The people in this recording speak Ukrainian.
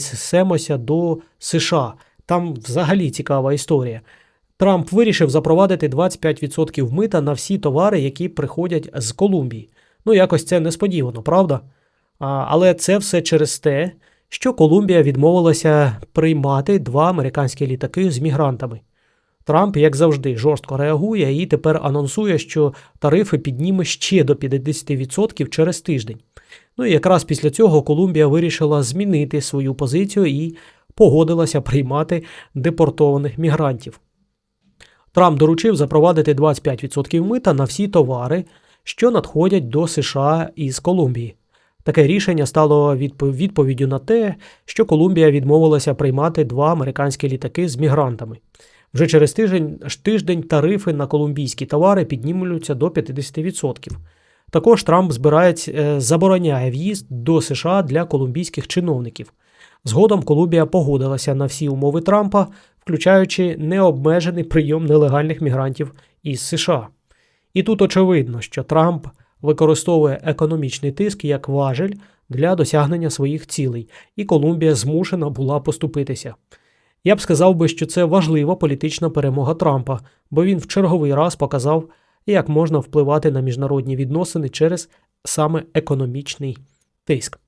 Семося до США. Там взагалі цікава історія. Трамп вирішив запровадити 25% мита на всі товари, які приходять з Колумбії. Ну, якось це несподівано, правда? А, але це все через те, що Колумбія відмовилася приймати два американські літаки з мігрантами. Трамп, як завжди, жорстко реагує і тепер анонсує, що тарифи підніме ще до 50% через тиждень. Ну і якраз після цього Колумбія вирішила змінити свою позицію і погодилася приймати депортованих мігрантів. Трамп доручив запровадити 25% мита на всі товари, що надходять до США із Колумбії. Таке рішення стало відповіддю на те, що Колумбія відмовилася приймати два американські літаки з мігрантами. Вже через тиждень, тиждень тарифи на колумбійські товари піднімуться до 50%. Також Трамп збирається е, забороняє в'їзд до США для колумбійських чиновників. Згодом Колумбія погодилася на всі умови Трампа, включаючи необмежений прийом нелегальних мігрантів із США. І тут очевидно, що Трамп використовує економічний тиск як важель для досягнення своїх цілей, і Колумбія змушена була поступитися. Я б сказав би, що це важлива політична перемога Трампа, бо він в черговий раз показав, як можна впливати на міжнародні відносини через саме економічний тиск.